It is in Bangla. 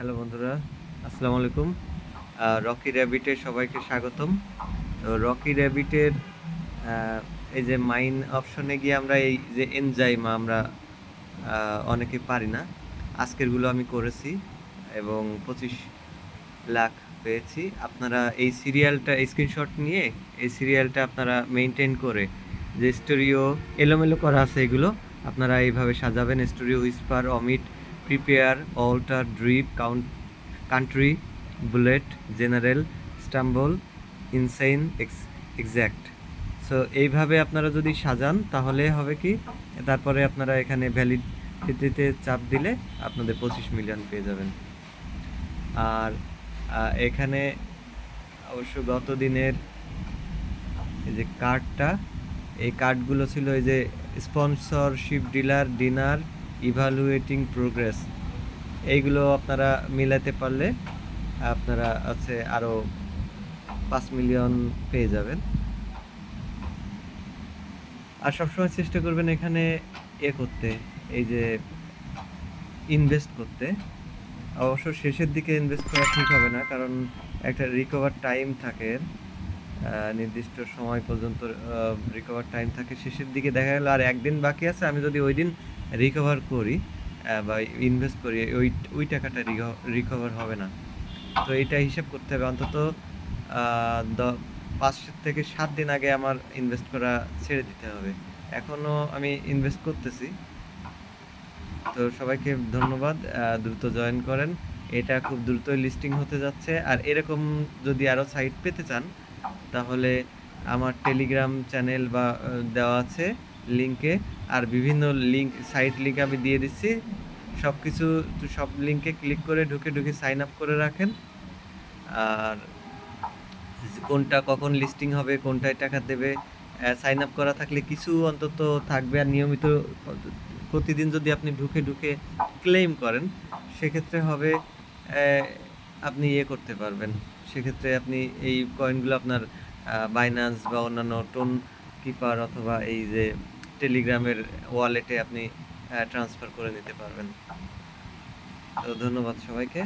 হ্যালো বন্ধুরা, আসসালামু আলাইকুম। রকি র্যাবিটে সবাইকে স্বাগতম। তো রকি র্যাবিটের এই যে মাইন অপশনে গিয়ে আমরা এই যে এনজাইম আমরা অনেকে পারি না। আজকেরগুলো আমি করেছি এবং পঁচিশ লাখ পেয়েছি। আপনারা এই সিরিয়ালটা স্ক্রিনশট নিয়ে এই সিরিয়ালটা আপনারা মেনটেন করে যে স্টোরিও এলোমেলো করা আছে এগুলো, আপনারা এইভাবে সাজাবেন। স্টোরিও whisper omit prepare alter drip count country bullet general stumble ensign exact so এইভাবে আপনারা যদি সাজান, তাহলে হবে কি? তারপরে আপনারা এখানে ভ্যালিডিটিতে চাপ দিলে আপনাদের পঁচিশ মিলিয়ন পেয়ে যাবেন। আর এখানে অবশ্য গত দিনের এই যে কার্ডটা এই কার্ডগুলো ছিল এই যে sponsorship dealer dinner evaluating progress এইগুলো আপনারা মিলাতে পারলে আপনারা আছে আরও পাঁচ মিলিয়ন পেয়ে যাবেন। আর সবসময় চেষ্টা করবেন এখানে এ করতে, এই যে ইনভেস্ট করতে। অবশ্য শেষের দিকে ইনভেস্ট করা ঠিক হবে না, কারণ একটা রিকভার টাইম থাকে নির্দিষ্ট সময় পর্যন্ত রিকভার টাইম থাকে শেষের দিকে। দেখা গেল আর একদিন বাকি আছে, আমি যদি ওই দিন রিকভার করি বা ইনভেস্ট করি, ওই ওই টাকাটা রিকভার হবে না। তো এটা হিসাব করতে হবে। অন্তত পাঁচ থেকে সাত দিন আগে আমার ইনভেস্ট করা ছেড়ে দিতে হবে। এখনও আমি ইনভেস্ট করতেছি। তো সবাইকে ধন্যবাদ দ্রুত জয়েন করেন। এটা খুব দ্রুতই লিস্টিং হতে যাচ্ছে। আর এরকম যদি আরও সাইট পেতে চান, তাহলে আমার টেলিগ্রাম চ্যানেল বা দেওয়া আছে। লিঙ্কে আর বিভিন্ন লিঙ্ক সাইট লিঙ্ক আমি দিয়ে দিচ্ছি। সব কিছু সব লিঙ্কে ক্লিক করে ঢুকে ঢুকে সাইন আপ করে রাখেন। আর কোনটা কখন লিস্টিং হবে, কোনটায় টাকা দেবে সাইন আপ করা থাকলে কিছু অন্তত থাকবে। আর নিয়মিত প্রতিদিন যদি আপনি ঢুকে ঢুকে ক্লেম করেন, সেক্ষেত্রে হবে আপনি ইয়ে করতে পারবেন। সেক্ষেত্রে আপনি এই কয়েনগুলো আপনার বাইন্যান্স বা অন্যান্য টোন কিপার অথবা এই যে টেলিগ্রামের ওয়ালেটে আপনি ট্রান্সফার করে নিতে পারবেন। তো ধন্যবাদ সবাইকে।